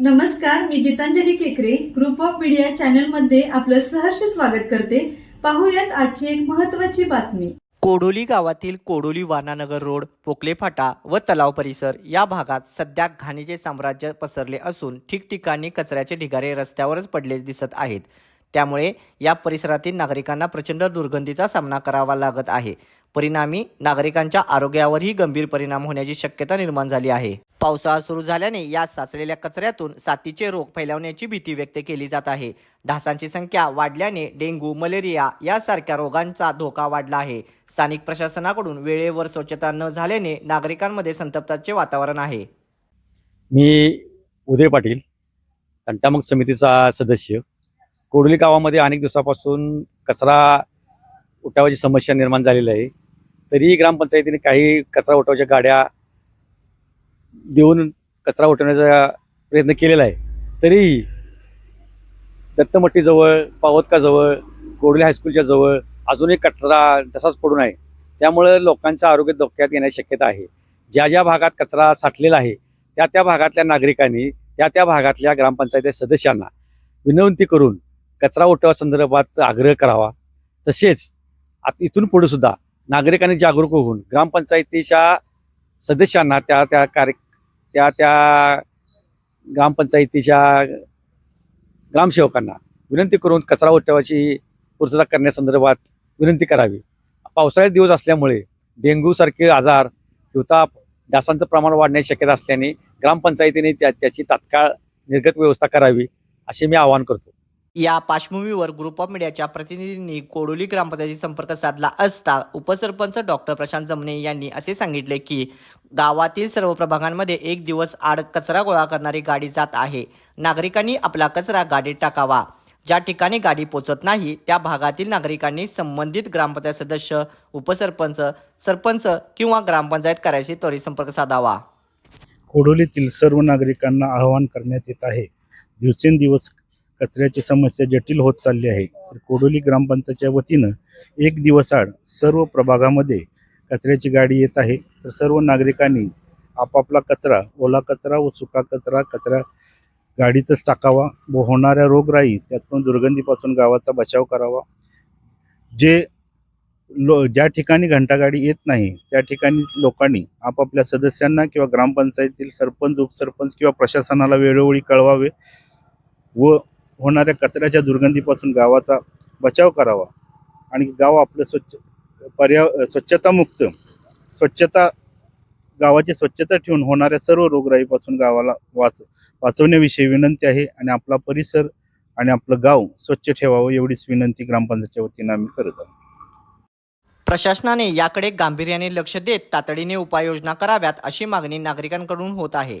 नमस्कार मी गीतांजली केकरे. Group of media चॅनलमध्ये आपलं सहर्ष स्वागत करते. पाहूयात आजची एक महत्वाची बातमी. कोडोली गावातील कोडोली वानानगर रोड पोकले फाटा व तलाव परिसर या भागात सध्या घाणीचे साम्राज्य पसरले असून ठिकठिकाणी कचऱ्याचे ढिगारे रस्त्यावरच पडले दिसत आहेत. त्यामुळे या परिसरातील नागरिकांना प्रचंड दुर्गंधीचा सामना करावा लागत आहे. परिणामी नागरिकांच्या आरोग्यावरही गंभीर परिणाम होण्याची शक्यता निर्माण झाली आहे. पावसाळा सुरू झाल्याने या साचलेल्या कचऱ्यातून साथीचे रोग फैलावण्याची भीती व्यक्त केली जात आहे. ढासांची संख्या वाढल्याने डेंग्यू मलेरिया यासारख्या रोगांचा धोका वाढला आहे. स्थानिक प्रशासनाकडून वेळेवर स्वच्छता न झाल्याने नागरिकांमध्ये संतप्ताचे वातावरण आहे. मी उदय पाटील कंटामक समितीचा सदस्य. कोडोली गावामध्ये अनेक दिवसापासून कचरा उठावाची समस्या निर्माण झालेली आहे. तरीही ग्रामपंचायतीने काही कचरा उठवायच्या गाड्या देऊन कचरा उठवण्याचा प्रयत्न केलेला आहे. तरीही दत्तमट्टीजवळ पावतकाजवळ कोडोली हायस्कूलच्या जवळ अजूनही कचरा तसाच पडून आहे त्यामुळं लोकांचं आरोग्य धोक्यात येण्याची शक्यता आहे. ज्या ज्या भागात कचरा साठलेला आहे त्या त्या भागातल्या नागरिकांनी त्या त्या भागातल्या ग्रामपंचायती सदस्यांना विनंती करून कचरा उठवा संदर्भात आग्रह करावा. तसेच आत- इथून पुढे सुद्धा नागरिकांनी जागरूक होऊन ग्रामपंचायतीच्या सदस्यांना त्या त्या कार्य त्या त्या ग्रामपंचायतीच्या ग्रामसेवकांना विनंती करून कचरा उठवाची पूर्तता करण्यासंदर्भात विनंती करावी. पावसाळ्यात दिवस असल्यामुळे डेंग्यूसारखे आजार हिवताप डासांचं प्रमाण वाढण्याची शक्यता असल्याने ग्रामपंचायतीने त्या त्याची तात्काळ निर्गत व्यवस्था करावी असे मी आवाहन करतो. या पार्श्वभूमीवर ग्रुप ऑफ मीडियाच्या प्रतिनिधींनी कोडोली ग्रामपंचायतीशी संपर्क साधला असता उपसरपंच डॉक्टर प्रशांत जमणे यांनी असे सांगितले की गावातील सर्व प्रभागांमध्ये एक दिवस आड कचरा गोळा करणारी गाडी जात आहे. नागरिकांनी आपला कचरा गाडीत टाकावा. ज्या ठिकाणी गाडी पोचत नाही त्या भागातील नागरिकांनी संबंधित ग्रामपंचायत सदस्य उपसरपंच सरपंच किंवा ग्रामपंचायत कार्याशी त्वरित संपर्क साधावा. कोडोलीतील सर्व नागरिकांना आवाहन करण्यात येत आहे. दिवसेंदिवस कचऱ्याची समस्या जटिल होत चालली आहे. तर कोडोली ग्रामपंचायतच्या वतीनं एक दिवसाआड सर्व प्रभागामध्ये कचऱ्याची गाडी येत आहे. तर सर्व नागरिकांनी आपापला कचरा ओला कचरा व सुका कचरा कचरा गाडीतच टाकावा. व होणाऱ्या रोगराई त्यातून दुर्गंधीपासून गावाचा बचाव करावा. जे लो ज्या ठिकाणी घंटागाडी येत नाही त्या ठिकाणी लोकांनी आपापल्या सदस्यांना किंवा ग्रामपंचायतीतील सरपंच उपसरपंच किंवा प्रशासनाला वेळोवेळी कळवावे व होणाऱ्या कचऱ्याच्या दुर्गंधीपासून गावाचा बचाव करावा आणि गाव आपलं स्वच्छ पर्या स्वच्छतामुक्त स्वच्छता गावाची स्वच्छता ठेवून होणाऱ्या सर्व रोगराईपासून गावाला वाच वाचवण्याविषयी विनंती आहे आणि आपला परिसर आणि आपलं गाव स्वच्छ ठेवावं एवढीच विनंती ग्रामपंचायतच्या वतीनं आम्ही करत आहोत. प्रशासनाने याकडे गांभीर्याने लक्ष देत तातडीने उपाययोजना कराव्यात अशी मागणी नागरिकांकडून होत आहे.